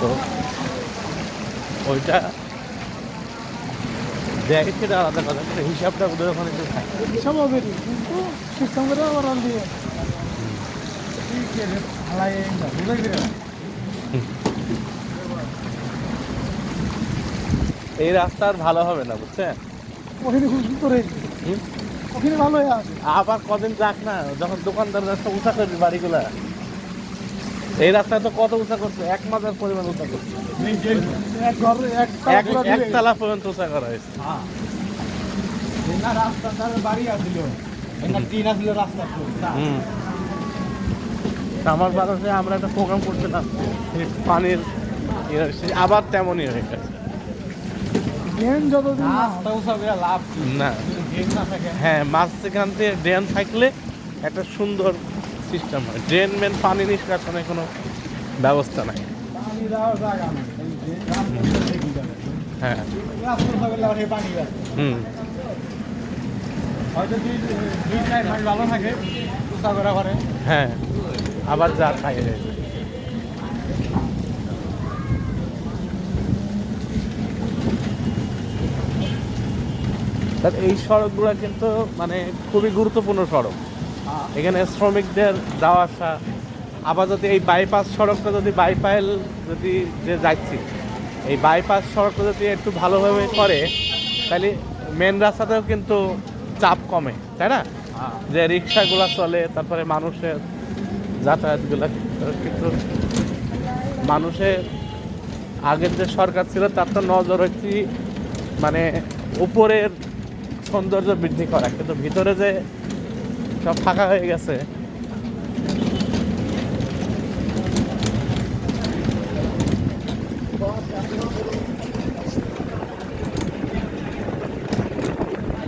তো ওইটা দেখে সেটা আলাদা কথা কিন্তু হিসাবটা ওদের ওখানে একটু থাকে। হিসাব হবে কিন্তু সিস্টেম করে ওরা দিয়ে। এই রাস্তা আর ভালো হবে না বুঝছেন? ওখানে খুব সুন্দর? ওখানে ভালো আবার কদিন যাক না যখন দোকানদার রাস্তা উঁচা করবে বাড়িগুলা এই রাস্তায় তো কত উঁচা করছে? এক মাসের পরিমাণ উঁচা করছে। একতলা পর্যন্ত উঁচা করা হয়েছে। আমার বাড়িতে আমরা একটা প্রোগ্রাম করছিলাম। পানির ইয়ে, আবার তেমনই হয়ে গেছে। না লাভ না। থাকে। হ্যাঁ মাঝখান থেকে ড্রেন থাকলে একটা সুন্দর সিস্টেম হয়। ড্রেন মেন পানি নিষ্কাশনের কোনো ব্যবস্থা নাই। হ্যাঁ। হুম। হয়তো ভালো থাকে করে হ্যাঁ। আবার যা তা এই সড়কগুলো কিন্তু মানে খুবই গুরুত্বপূর্ণ সড়ক। এখানে শ্রমিকদের যাওয়া আসা, আবার যদি এই বাইপাস সড়কটা যদি বাইপাইল যদি যে যাচ্ছি, এই বাইপাস সড়কটা যদি একটু ভালোভাবে করে, তাহলে মেন রাস্তাতেও কিন্তু চাপ কমে, তাই না? যে রিক্সাগুলো চলে, তারপরে মানুষের যাতায়াতগুলো কিন্তু মানুষের আগের যে সরকার ছিল, তার তো নজর হচ্ছে মানে উপরের সৌন্দর্য বৃদ্ধি করা, কিন্তু ভিতরে যে সব ফাঁকা হয়ে গেছে